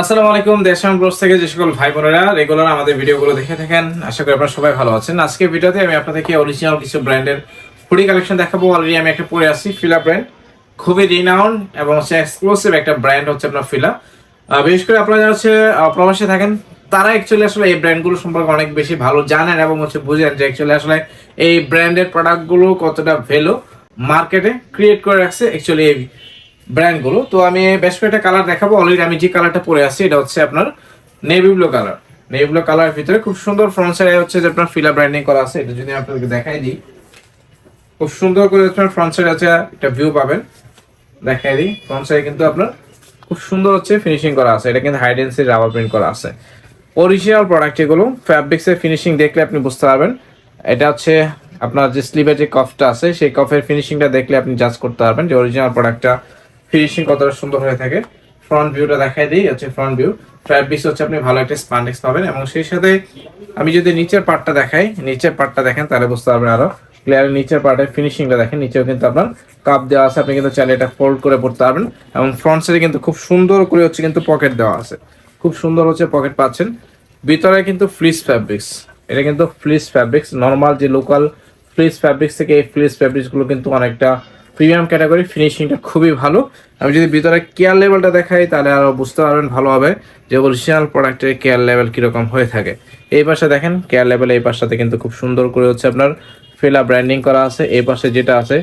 আসসালামু আলাইকুম দেশাম ব্লগস থেকে যে সকল ভাই বোনেরা রেগুলার আমাদের ভিডিওগুলো দেখে থাকেন, আশা করি আপনারা সবাই ভালো আছেন। আজকে ভিডিওতে আমি আপনাদেরকে অরিজিনাল কিছু ব্র্যান্ডের হুডি কালেকশন দেখাবো। অলরেডি আমি একটা পরে আসছি ফিলা ব্র্যান্ড খুবই রিনাউন্ড এবং হচ্ছে এক্সক্লুসিভ একটা ব্র্যান্ড হচ্ছে আপনার ফিলা বিশেষ করে আপনারা যারা হচ্ছে প্রবাসে থাকেন, তারা অ্যাকচুয়ালি আসলে এই ব্র্যান্ডগুলো সম্পর্কে অনেক বেশি ভালো জানেন এবং হচ্ছে বুঝেন যে অ্যাকচুয়ালি আসলে এই ব্র্যান্ডের প্রোডাক্টগুলো কতটা ভ্যালু মার্কেটে ক্রিয়েট করে রাখছে অ্যাকচুয়ালি এই ব্র্যান্ডগুলো তো আমি বেশ কয়েকটা কালার দেখাবো। অলরেডি আমি যে কালারটা পরে আছি, এটা হচ্ছে আপনার navy blue colour navy blue কালারের ভিতরে খুব সুন্দর ফ্রন্ট সাইডে হচ্ছে যে আপনার ফিলা ব্র্যান্ডিং করা আছে। এটা যদি আপনাদেরকে দেখাই দিই, খুব সুন্দর করে আপনার ফ্রন্ট সাইড আছে একটা ভিউ পাবেন। দেখাই দিই ফ্রন্ট সাইডে কিন্তু আপনার খুব সুন্দর হচ্ছে ফিনিশিং করা আছে। এটা কিন্তু হাইডেন্সি রাবার প্রিন্ট করা আছে। অরিজিনাল প্রোডাক্ট এগুলো ফ্যাব্রিক্সের ফিনিশিং দেখলে আপনি বুঝতে পারবেন। এটা হচ্ছে আপনার যে স্লিভের যে কফটা আছে, সেই কফের ফিনিশিংটা দেখলে আপনি জাজ করতে পারবেন যে অরিজিনাল প্রোডাক্টটা ফিনিশিং কতটা সুন্দর হয়ে থাকে। ফ্রন্ট ভিউটা দেখাই দিই, হচ্ছে ফ্রন্ট ভিউ ফ্যাব্রিক্স হচ্ছে আপনি ভালো একটা স্পান্ডেক্স পাবেন এবং সেই সাথে আমি যদি নিচের পার্টটা দেখাই, নিচের পার্টটা দেখেন, তাহলে বুঝতে পারবেন আরও ক্লিয়ার নিচের পার্টের ফিনিশিংটা দেখেন, নিচেও কিন্তু আপনার কাপ দেওয়া আছে, আপনি কিন্তু চাইলে এটা ফোল্ড করে পড়তে পারবেন এবং ফ্রন্ট সাইডে কিন্তু খুব সুন্দর করে হচ্ছে কিন্তু পকেট দেওয়া আছে। খুব সুন্দর হচ্ছে পকেট পাচ্ছেন। ভিতরে কিন্তু ফ্লিস ফ্যাব্রিক্স এটা কিন্তু ফ্লিস ফ্যাব্রিক্স নর্মাল যে লোকাল ফ্লিস ফ্যাব্রিক্স থেকে এই ফ্লিস ফ্যাব্রিক্সগুলো কিন্তু অনেকটা প্রিমিয়াম ক্যাটাগরি ফিনিশিংটা খুবই ভালো। আমি যদি ভিতরে কেয়ার লেভেলটা দেখাই, তাহলে আরও বুঝতে পারবেন ভালোভাবে যে অরিজিনাল প্রোডাক্টের কেয়ার লেভেল কীরকম হয়ে থাকে। এই পাশে দেখেন কেয়ার লেভেল এই পাশটাতে কিন্তু খুব সুন্দর করে হচ্ছে আপনার ফেলা ব্র্যান্ডিং করা আছে। এই পাশে যেটা আছে,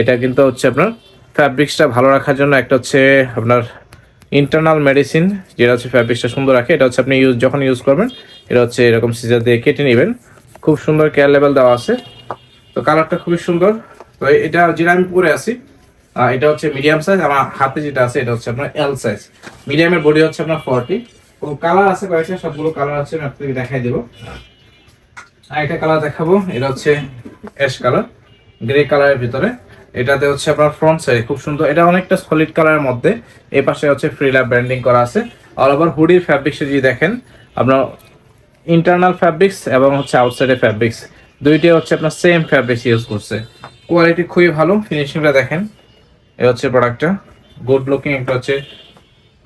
এটা কিন্তু হচ্ছে আপনার ফ্যাব্রিক্সটা ভালো রাখার জন্য একটা হচ্ছে আপনার ইন্টারনাল মেডিসিন যেটা হচ্ছে ফ্যাব্রিক্সটা সুন্দর রাখে। এটা হচ্ছে আপনি ইউজ যখন ইউজ করবেন, এটা হচ্ছে এরকম সিজার দিয়ে কেটে নেবেন। খুব সুন্দর কেয়ার লেভেল দেওয়া আছে। তো কালারটা খুবই সুন্দর। তো এটা যেটা আমি পরে আছি এটা হচ্ছে মিডিয়াম সাইজ আমার হাতে যেটা আছে এটা হচ্ছে আপনার এল সাইজ মিডিয়ামের বডি হচ্ছে আপনার ফর্টি তো কালার আছে কয়েকটা, সবগুলো কালার আছে, আমি আপনাকে দেখাই দেবো। আর একটা কালার দেখাবো, এটা হচ্ছে অ্যাশ কালার গ্রে কালারের ভিতরে। এটাতে হচ্ছে আপনার ফ্রন্ট সাইড খুব সুন্দর। এটা অনেকটা সলিড কালারের মধ্যে। এই পাশে হচ্ছে ফ্রিলা ব্র্যান্ডিং করা আছে। অল ওভার হুডির ফ্যাব্রিক্স যদি দেখেন, আপনার ইন্টারনাল ফ্যাব্রিক্স এবং হচ্ছে আউটসাইডের ফ্যাব্রিক্স দুইটাই হচ্ছে আপনার সেম ফ্যাব্রিক্স ইউজ করছে। কোয়ালিটি খুবই ভালো ফিনিশিংটা দেখেন। এ হচ্ছে প্রোডাক্টটা গুড লুকিং একটা হচ্ছে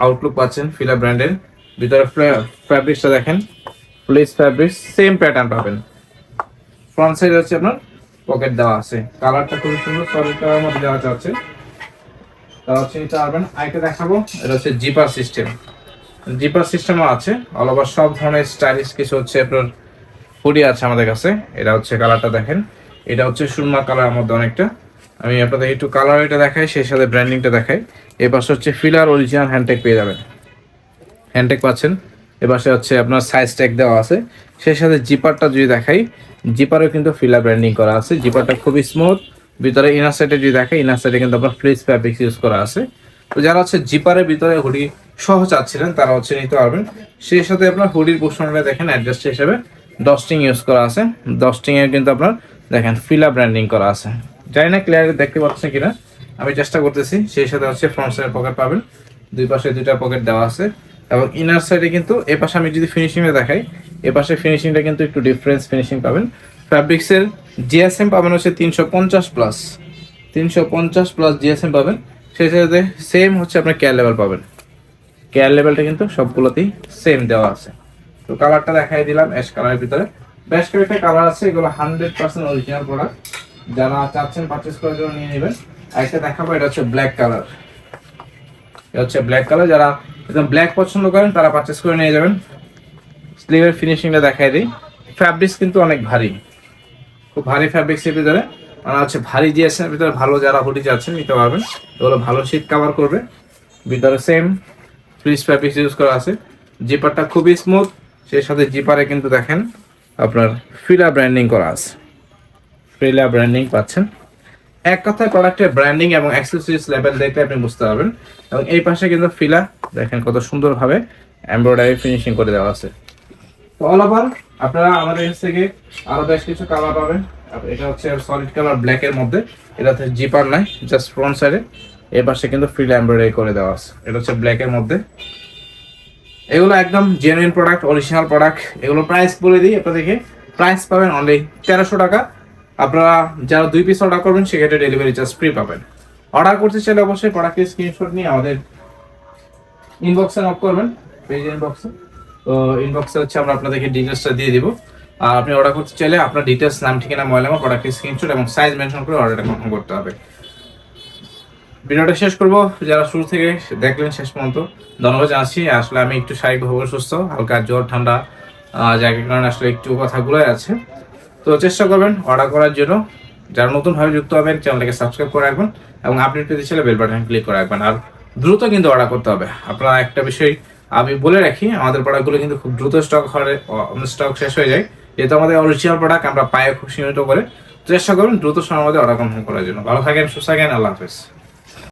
আউটলুক পাচ্ছেন ফিলা ব্র্যান্ডের ভিতরে ফ্যাব্রিক্সটা দেখেন। প্লিজ ফ্যাব্রিক্স সেম প্যাটার্ন পাবেন। ফ্রন্ট সাইড হচ্ছে আপনার পকেট দেওয়া আছে। কালারটা খুবই সুন্দর সলিড কালার মধ্যে দেওয়া যাচ্ছে তারা হচ্ছে নিতে আরেকটা দেখাবো। এটা হচ্ছে জিপার সিস্টেম জিপার সিস্টেমও আছে। অল ওভার সব ধরনের স্টাইলিশ কিছু হচ্ছে আপনার হুডি আছে আমাদের কাছে। এটা হচ্ছে কালারটা দেখেন। এটা হচ্ছে সুরমা কালার মধ্যে অনেকটা। আমি আপনাদের একটু কালার এটা দেখাই, সেই সাথে ব্র্যান্ডিংটা দেখাই। এই পাশে হচ্ছে ফিলার অরিজিনাল হ্যান্ডটেক পেয়ে যাবেন। হ্যান্ডটেক পাচ্ছেন। এ পাশে হচ্ছে আপনার সাইজ ট্যাগ দেওয়া আছে। সেই সাথে জিপারটা যদি দেখাই জিপারও কিন্তু ফিলার ব্র্যান্ডিং করা আছে। জিপারটা খুবই স্মুথ ভিতরে ইনার সাইডে যদি দেখাই ইনার সাইডে কিন্তু আপনার ফ্লিস ফ্যাব্রিক্স ইউজ করা আছে। তো যারা হচ্ছে জিপারের ভিতরে হুডি সহ চাচ্ছিলেন, তারা হচ্ছে নিতে পারবেন। সেই সাথে আপনার হুডির পোর্শনটা দেখেন অ্যাডজাস্ট হিসেবে। ডস্টিং ইউজ করা আছে। ডস্টিং এর কিন্তু আপনার দেখেন ফিলা ব্র্যান্ডিং করা আছে। জানি না ক্লিয়ার দেখতে পাচ্ছেন কিনা? আমি চেষ্টা করতেছি, সেই সাথে হচ্ছে ফ্রন্ট সাইড পকেট পাবেন। দুই পাশে দুইটা পকেট দেওয়া আছে। এবং ইনার সাইডে কিন্তু এ পাশে আমি যদি ফিনিশিংটা দেখাই, এ পাশে ফিনিশিংটা কিন্তু একটু ডিফারেন্স ফিনিশিং পাবেন। ফ্যাব্রিক্সের জিএসএম পাবেন হচ্ছে তিনশো পঞ্চাশ প্লাস তিনশো পঞ্চাশ প্লাস জিএসএম পাবেন। সেই সাথে সেম হচ্ছে আপনার কেয়ার লেভেল পাবেন। কেয়ার লেভেলটা কিন্তু সবগুলোতেই সেম দেওয়া আছে। তো কালারটা দেখাই দিলাম অ্যাশ কালারের ভিতরে। বেশ কয়েকটা কালার আছে, এগুলো হান্ড্রেড পার্সেন্ট অরিজিনাল প্রোডাক্ট যারা চাচ্ছেন পারচেস করার জন্য নিয়ে নেবেন। আরেকটা দেখাবো, এটা হচ্ছে ব্ল্যাক কালার এটা হচ্ছে ব্ল্যাক কালার যারা একদম ব্ল্যাক পছন্দ করেন, তারা পারচেস করে নিয়ে যাবেন। স্লিভের ফিনিশিংটা দেখাই দিই। ফ্যাব্রিক্স কিন্তু অনেক ভারী। খুব ভারী ফ্যাব্রিক্সের ভিতরে। মানে হচ্ছে ভারী জিএসের ভিতরে ভালো যারা হুডি যাচ্ছেন নিতে পারবেন। এগুলো ভালো শীত কাভার করবে। ভিতরে সেম ফ্রিজ ফ্যাব্রিক্স ইউজ করা আছে। জিপারটা খুবই স্মুথ সেই সাথে জিপারে কিন্তু দেখেন আপনার ফিলা ব্র্যান্ডিং করা আছে। ফিলা ব্র্যান্ডিং পাচ্ছেন। এক কথায় প্রোডাক্টের ব্র্যান্ডিং এবং অ্যাক্সেসরিজ লেভেল দেখলে আপনি বুঝতে পারবেন। এবং এই পাশে কিন্তু ফিলা, দেখেন কত সুন্দরভাবে এমব্রয়ডারি ফিনিশিং করে দেওয়া আছে। তো অল ওভার আপনারা আমাদের কাছ থেকে আরও বেশ কিছু কালার পাবেন। এটা হচ্ছে সলিড কালার ব্ল্যাক এর মধ্যে। এটাতে জিপার নাই জাস্ট ফ্রন্ট সাইডে এর পাশে কিন্তু ফ্রিল এমব্রয়ডারি করে দেওয়া আছে। এটা হচ্ছে ব্ল্যাক এর মধ্যে। এগুলো একদম জেনুইন প্রোডাক্ট অরিজিনাল প্রোডাক্ট এগুলো প্রাইস বলে দিই আপনাদেরকে। প্রাইস পাবেন অনলি তেরোশো টাকা। আপনারা যারা দুই পিস অর্ডার করবেন, সেক্ষেত্রে ডেলিভারি চার্জ ফ্রি পাবেন। অর্ডার করতে চাইলে অবশ্যই প্রোডাক্টের স্ক্রিনশট নিয়ে আমাদের ইনবক্সে নক করবেন। পেজ ইনবক্সে তো ইনবক্সে হচ্ছে আমরা আপনাদেরকে ডিটেলসটা দিয়ে দিব। আর আপনি অর্ডার করতে চাইলে আপনার ডিটেলস নাম, ঠিকানা নাম্বার প্রোডাক্টের স্ক্রিনশট এবং সাইজ মেনশন করে অর্ডারটা কনফার্ম করতে হবে। ভিডিওটা শেষ করব। যারা শুরু থেকে দেখলেন শেষ পর্যন্ত, ধন্যবাদ জানাচ্ছি। আসলে আমি একটু শারীরিকভাবে অসুস্থ হালকা জ্বর, ঠান্ডা যার কারণে আসলে একটু কথাগুলো আছে। তো চেষ্টা করবেন অর্ডার করার জন্য। যারা নতুনভাবে যুক্ত হবেন, চ্যানেলটাকে সাবস্ক্রাইব করে রাখবেন এবং আপডেট পেতে চাইলে বেল বাটন ক্লিক করে রাখবেন। আর দ্রুত কিন্তু অর্ডার করতে হবে। আপনারা একটা বিষয় আমি বলে রাখি, আমাদের প্রোডাক্টগুলো কিন্তু খুব দ্রুত স্টক হলে স্টক শেষ হয়ে যায়। যেহেতু আমাদের অরিজিনাল প্রোডাক্ট আমরা পায়ে খুব সীমিত করে। চেষ্টা করুন দ্রুত সময়ের মধ্যে অর্ডার কনফার্ম করার জন্য। ভালো থাকেন, সুস্থ থাকেন, আল্লাহ হাফেজ।